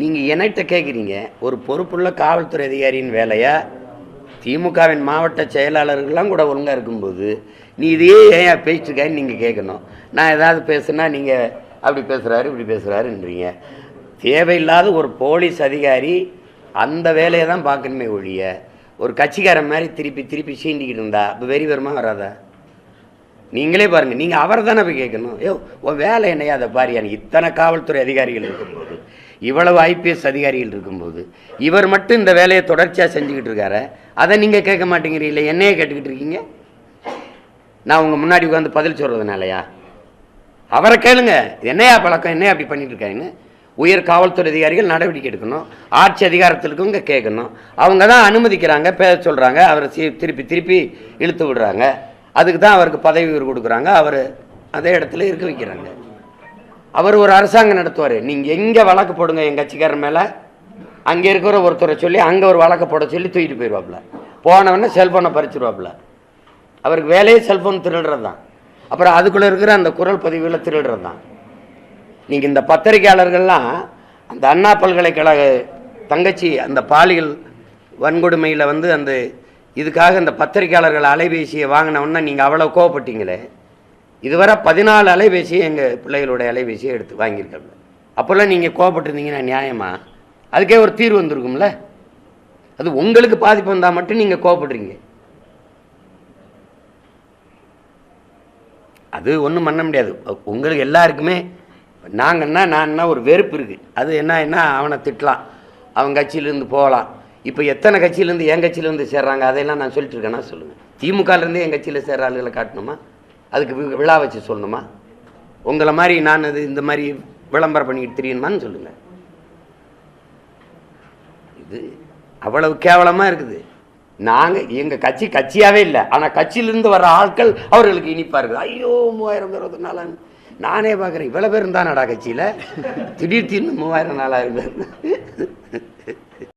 நீங்கள் என்கிட்ட கேட்குறீங்க. ஒரு பொறுப்புள்ள காவல்துறை அதிகாரியின் வேலையா? திமுகவின் மாவட்ட செயலாளர்கள்லாம் கூட ஒழுங்காக இருக்கும்போது நீ இதையே ஏன் பேசிட்டு இருக்கேன்னு நீங்கள் கேட்கணும். நான் ஏதாவது பேசுனா நீங்கள் அப்படி பேசுகிறாரு இப்படி பேசுகிறாருன்றீங்க தேவையில்லாத ஒரு போலீஸ் அதிகாரி அந்த வேலையை தான் பார்க்கணுமே ஒழிய ஒரு கட்சிக்காரன் மாதிரி திருப்பி திருப்பி சீண்டிக்கிட்டு இருந்தா இப்போ வெறி வருமா வராதா? நீங்களே பாருங்க நீங்க அவரை தானே போய் கேட்கணும்? ஏ உன் வேலை என்னையா? அதை பாரியா இத்தனை காவல்துறை அதிகாரிகள் இருக்கும்போது இவ்வளவு ஐபிஎஸ் அதிகாரிகள் இருக்கும்போது இவர் மட்டும் இந்த வேலையை தொடர்ச்சியாக செஞ்சுக்கிட்டு இருக்காரு அதை நீங்கள் கேட்க மாட்டேங்கிறீங்களே என்னையே கேட்டுக்கிட்டு இருக்கீங்க? நான் உங்கள் முன்னாடி உட்காந்து பதில் சொல்கிறதுனாலயா அவரை கேளுங்க என்னையா பழக்கம் என்னையா அப்படி பண்ணிட்டு இருக்காங்கன்னு உயர் காவல்துறை அதிகாரிகள் நடவடிக்கை எடுக்கணும் ஆட்சி அதிகாரத்தில் இருக்கவங்க கேட்கணும். அவங்க தான் அனுமதிக்கிறாங்க பேச சொல்கிறாங்க அவரை திருப்பி திருப்பி இழுத்து விடுறாங்க. அதுக்கு தான் அவருக்கு பதவி உயர்வு கொடுக்குறாங்க. அவர் அதே இடத்துல இருக்க வைக்கிறாங்க. அவர் ஒரு அரசாங்கம் நடத்துவார். நீங்கள் எங்கே வழக்கு போடுங்க எங்கள் கட்சிக்காரர் மேலே? அங்கே இருக்கிற ஒருத்தரை சொல்லி அங்கே ஒரு வழக்கு போட சொல்லி தூக்கிட்டு போயிடுவாப்புல போனவொடனே செல்ஃபோனை பறிச்சிருவாப்புல. அவருக்கு வேலையே செல்ஃபோன் திருடுறது தான். அப்புறம் அதுக்குள்ளே இருக்கிற அந்த குரல் பதிவுகளை திருடுறது தான். நீங்கள் இந்த பத்திரிகையாளர்கள்லாம் அந்த அண்ணா பல்கலைக்கழக தங்கச்சி அந்த பாலியல் வன்கொடுமையில் வந்து அந்த இதுக்காக இந்த பத்திரிகையாளர்கள் அலைபேசியை வாங்கினவுடனே நீங்கள் அவ்வளோ கோவப்பட்டீங்களே? இதுவரை பதினாலு அலைபேசியை எங்கள் பிள்ளைகளுடைய அலைபேசியை எடுத்து வாங்கியிருக்காங்க. அப்போல்லாம் நீங்கள் கோவப்பட்டிருந்தீங்கன்னா நியாயமா? அதுக்கே ஒரு தீர்வு வந்திருக்கும்ல? அது உங்களுக்கு பாதிப்பு வந்தால் மட்டும் நீங்கள் கோவப்படுறீங்க. அது ஒன்றும் பண்ண முடியாது. உங்களுக்கு எல்லாருக்குமே நாங்கன்னா நான்னா ஒரு வெறுப்பு இருக்குது அது என்ன என்ன அவனை திட்டலாம். அவன் கட்சியிலேருந்து போகலாம். இப்போ எத்தனை கட்சியிலேருந்து என் கட்சியிலேருந்து சேர்றாங்க? அதையெல்லாம் நான் சொல்லிட்டு இருக்கேன்னா சொல்லுங்கள் திமுகலேருந்து என் கட்சியில் சேர்ற ஆளுகளை காட்டணுமா? அதுக்கு வி- விழா வச்சு சொல்லணுமா? உங்களை மாதிரி நான் அது இந்த மாதிரி விளம்பரம் பண்ணிக்கிட்டு தெரியணுமான்னு சொல்லுங்கள் இது அவ்வளவு கேவலமாக இருக்குது. நாங்கள் எங்கள் கட்சி கட்சியாகவே இல்லை. ஆனால் கட்சியிலேருந்து வர ஆட்கள் அவர்களுக்கு இனிப்பாக இருக்குது ஐயோ மூவாயிரம் பேர் வந்து நாளான்னு. நானே பார்க்குறேன் இவ்வளோ பேர் இருந்தானடா கட்சியில்? திடீர் திடீர்னு மூவாயிரம் நாளாக இருக்குது